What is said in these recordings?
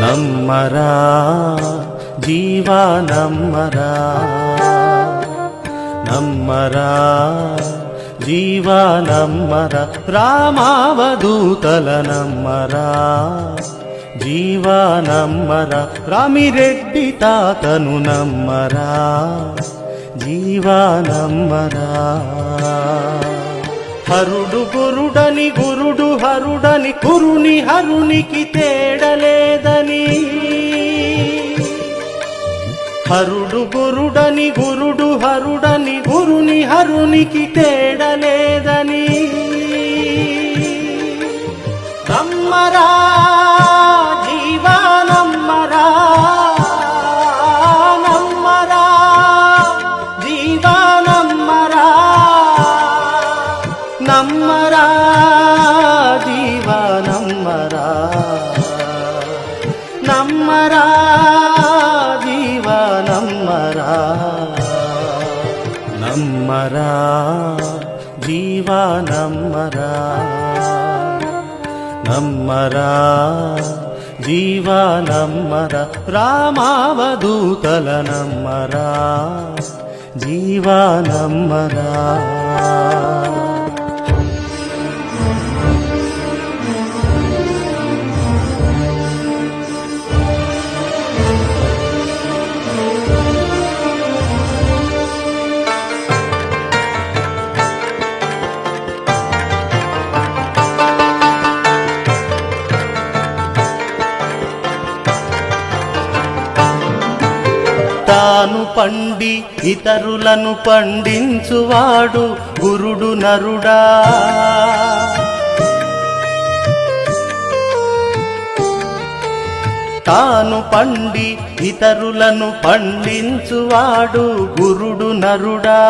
నమ్మరా జీవా నమ్మరా. నమ్మరా జీవా నమ్మరా రామావధూతల నమ్మరా. జీవా నమ్మరా రామిరెడ్డి తాతను నమ్మరా. జీవా నమ్మరా. హరుడు గురుడని గురుడు హరుడని కురుని హరునికి తేడలేదని హరుడు గురుడని గురుడు హరుడని గురుని హరునికి తేడలేదని బ్రహ్మరా నమ్మరా జీవా నమ్మరా నమ్మరా జీవా నమ్మరా రామావధూతల నమ్మరా జీవా నమ్మరా తాను పండి ఇతరులను పండించువాడు గురుడు నరుడా. తాను పండి ఇతరులను పండించువాడు గురుడు నరుడా.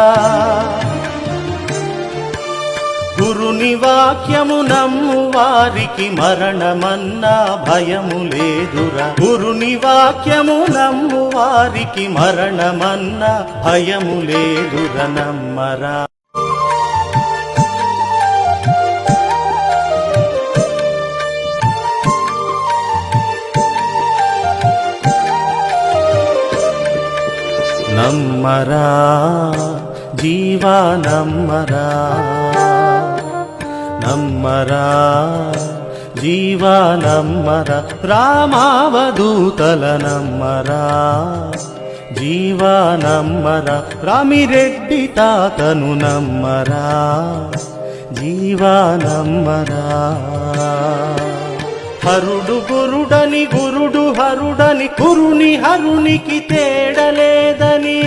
గురుని వాక్యము నమ్ము వారికి మరణమన్నా భయము లేదురా. గురుని వాక్యము నమ్ము వారికి మరణమన్నా భయము లేదురా నమ్మరా. నమ్మరా జీవా నమ్మరా. నమ్మరా జీవా నమ్మర రామావధూతల నమ్మరా జీవా నమ్మర రామిరెడ్డి తాతను నమ్మరా జీవా నమ్మరా. హరుడు గురుడని గురుడు హరుడని కురుని హరునికి తేడలేదని.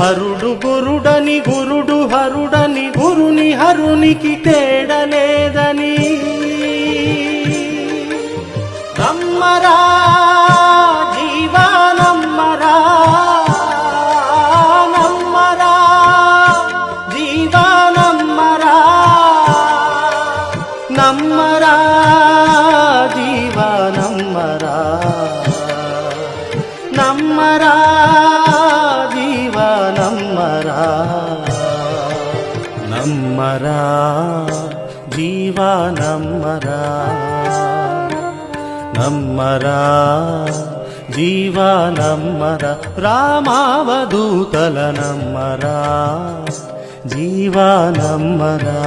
హరుడు గురుడని గురుడు హరుడని గురుని తేడలేదని నమ్మరా. నమ్మరా జీవా నమ్మరా. నమ్మరా జీవా నమ్మరా. రామావధూతల నమ్మరా జీవా నమ్మరా.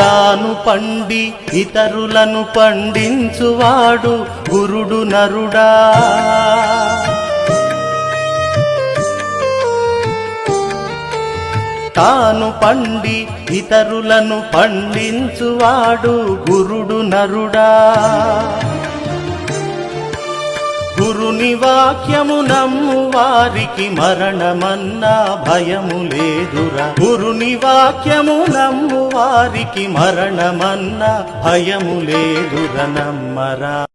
తాను పండి ఇతరులను పండించువాడు గురుడు నరుడా. తాను పండి ఇతరులను పండించువాడు గురుడు నరుడా. గురుని వాక్యము నమ్ము వారికి మరణమన్నా భయము లేదురా. గురుని వాక్యము నమ్ము వారికి మరణమన్నా భయము లేదురా నమ్మరా.